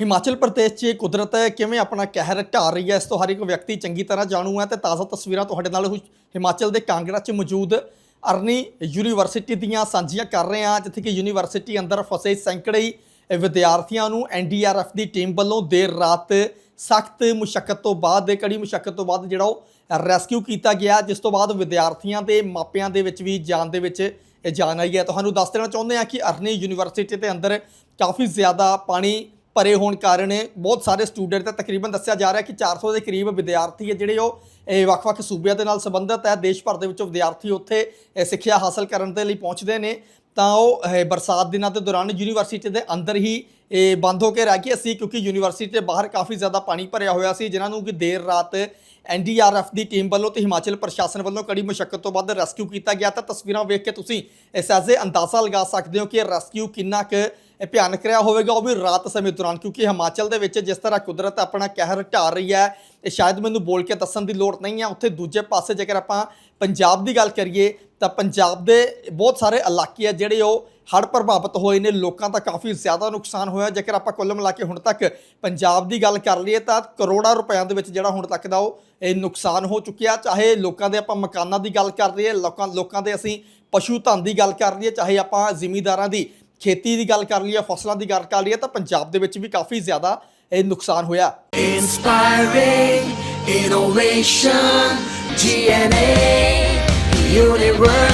ਹਿਮਾਚਲ ਪ੍ਰਦੇਸ਼ 'ਚ ਕੁਦਰਤ ਕਿਵੇਂ ਆਪਣਾ ਕਹਿਰ ਢਾਹ ਰਹੀ ਹੈ, ਇਸ ਤੋਂ ਹਰ ਇੱਕ ਵਿਅਕਤੀ ਚੰਗੀ ਤਰ੍ਹਾਂ ਜਾਣੂ ਹੈ ਤੇ ਤਾਜ਼ਾ ਤਸਵੀਰਾਂ ਤੁਹਾਡੇ ਨਾਲ ਹੁ- ਹਿਮਾਚਲ ਦੇ ਕਾਂਗੜਾ 'ਚ ਮੌਜੂਦ ਅਰਨੀ ਯੂਨੀਵਰਸਿਟੀ ਦੀਆਂ ਸਾਂਝੀਆਂ ਕਰ ਰਹੇ ਹਾਂ, ਜਿੱਥੇ ਕਿ ਯੂਨੀਵਰਸਿਟੀ ਅੰਦਰ ਫਸੇ ਸੈਂਕੜੇ ਹੀ ਵਿਦਿਆਰਥੀਆਂ ਨੂੰ ਐਨਡੀਆਰਐਫ ਦੀ ਟੀਮ ਵੱਲੋਂ ਦੇਰ ਰਾਤ ਸਖਤ ਮੁਸ਼ਕਲ ਤੋਂ ਬਾਅਦ, ਕੜੀ ਮੁਸ਼ਕਲ ਤੋਂ ਬਾਅਦ ਜਿਹੜਾ ਉਹ ਰੈਸਕਿਊ ਕੀਤਾ ਗਿਆ, ਜਿਸ ਤੋਂ ਬਾਅਦ ਵਿਦਿਆਰਥੀਆਂ ਦੇ ਮਾਪਿਆਂ ਦੇ ਵਿੱਚ ਵੀ ਜਾਨ ਦੇ ਵਿੱਚ ਇਹ ਜਾਨ ਆਈ ਹੈ। ਤੁਹਾਨੂੰ ਦੱਸ ਦੇਣਾ ਚਾਹੁੰਦੇ ਹਾਂ ਕਿ ਅਰਨੀ ਯੂਨੀਵਰਸਿਟੀ ਦੇ ਅੰਦਰ ਕਾਫੀ ਜ਼ਿਆਦਾ ਪਾਣੀ ਭਰੇ ਹੋਣ ਕਾਰਨ ਬਹੁਤ ਸਾਰੇ ਸਟੂਡੈਂਟ ਤੇ ਤਕਰੀਬਨ ਦੱਸਿਆ ਜਾ ਰਿਹਾ ਕਿ 400 ਦੇ ਕਰੀਬ ਵਿਦਿਆਰਥੀ ਹੈ ਜਿਹੜੇ ਉਹ, ਇਹ ਵੱਖ-ਵੱਖ ਸੂਬਿਆਂ ਦੇ ਨਾਲ ਸੰਬੰਧਿਤ ਹੈ। ਦੇਸ਼ ਭਰ ਦੇ ਵਿੱਚੋਂ ਵਿਦਿਆਰਥੀ ਉੱਥੇ ਸਿੱਖਿਆ ਹਾਸਲ ਕਰਨ ਦੇ ਲਈ ਪਹੁੰਚਦੇ ਨੇ। ਤਾਂ ਉਹ ਬਰਸਾਤ ਦਿਨਾਂ ਦੇ ਦੌਰਾਨ ਯੂਨੀਵਰਸਿਟੀ ਦੇ ਅੰਦਰ ਹੀ, ਇਹ ਬੰਦ ਹੋ ਕੇ ਰਹਿ ਗਏ ਸੀ ਕਿਉਂਕਿ ਯੂਨੀਵਰਸਿਟੀ ਦੇ ਬਾਹਰ ਕਾਫੀ ਜ਼ਿਆਦਾ ਪਾਣੀ ਭਰਿਆ ਹੋਇਆ ਸੀ, ਜਿਨ੍ਹਾਂ ਨੂੰ ਕਿ ਦੇਰ ਰਾਤ ਐਨਡੀਆਰਐਫ ਦੀ ਟੀਮ ਵੱਲੋਂ ਤੇ ਹਿਮਾਚਲ ਪ੍ਰਸ਼ਾਸਨ ਵੱਲੋਂ ਕੜੀ ਮੁਸ਼ਕਲ ਤੋਂ ਬਾਅਦ ਰੈਸਕਿਊ ਕੀਤਾ ਗਿਆ। ਤਾਂ ਤਸਵੀਰਾਂ ਵੇਖ ਕੇ ਤੁਸੀਂ ਇਸ ਐਸੇ ਅੰਦਾਜ਼ਾ ਲਗਾ ਸਕਦੇ ਹੋ ਕਿ ਰੈਸਕਿਊ ਕਿੰਨਾ ਕੁ ਭਿਆਨਕ ਰਿਹਾ ਹੋਵੇਗਾ, ਉਹ ਵੀ ਰਾਤ ਸਮੇਂ ਦੌਰਾਨ, ਕਿਉਂਕਿ ਹਿਮਾਚਲ ਦੇ ਵਿੱਚ ਜਿਸ ਤਰ੍ਹਾਂ ਕੁਦਰਤ ਆਪਣਾ ਕਹਿਰ ਢਾਰ ਰਹੀ ਹੈ, ਇਹ ਸ਼ਾਇਦ ਮੈਨੂੰ ਬੋਲ ਕੇ ਦੱਸਣ ਦੀ ਲੋੜ ਨਹੀਂ ਹੈ। ਉੱਥੇ ਦੂਜੇ ਪਾਸੇ ਜੇਕਰ ਆਪਾਂ ਪੰਜਾਬ ਦੀ ਗੱਲ ਕਰੀਏ ਤਾਂ ਪੰਜਾਬ ਦੇ ਬਹੁਤ ਸਾਰੇ ਇਲਾਕੇ ਆ ਜਿਹੜੇ ਉਹ ਹੜ੍ਹ ਪ੍ਰਭਾਵਿਤ ਹੋਏ ਨੇ ਲੋਕਾਂ ਦਾ ਕਾਫੀ ਜ਼ਿਆਦਾ ਨੁਕਸਾਨ ਹੋਇਆ। ਜੇਕਰ ਆਪਾਂ ਕੁੱਲ ਮਿਲਾ ਕੇ ਹੁਣ ਤੱਕ ਪੰਜਾਬ ਦੀ ਗੱਲ ਕਰ ਲਈਏ ਤਾਂ ਕਰੋੜਾਂ ਰੁਪਇਆਂ ਦੇ ਵਿੱਚ ਜਿਹੜਾ ਹੁਣ ਤੱਕ ਦਾ ਉਹ ਇਹ ਨੁਕਸਾਨ ਹੋ ਚੁੱਕਿਆ। ਚਾਹੇ ਲੋਕਾਂ ਦੇ ਆਪਾਂ ਮਕਾਨਾਂ ਦੀ ਗੱਲ ਕਰ ਲਈਏ ਲੋਕਾਂ ਲੋਕਾਂ ਦੇ ਅਸੀਂ ਪਸ਼ੂ ਧਨ ਦੀ ਗੱਲ ਕਰ ਲਈਏ ਚਾਹੇ ਆਪਾਂ ਜ਼ਿਮੀਂਦਾਰਾਂ ਦੀ ਖੇਤੀ ਦੀ ਗੱਲ ਕਰ ਲਈਏ ਫਸਲਾਂ ਦੀ ਗੱਲ ਕਰ ਲਈਏ ਤਾਂ ਪੰਜਾਬ ਦੇ ਵਿੱਚ ਵੀ ਕਾਫੀ ਜ਼ਿਆਦਾ ਇਹ ਨੁਕਸਾਨ ਹੋਇਆ। Inspiring innovation, GNA universe.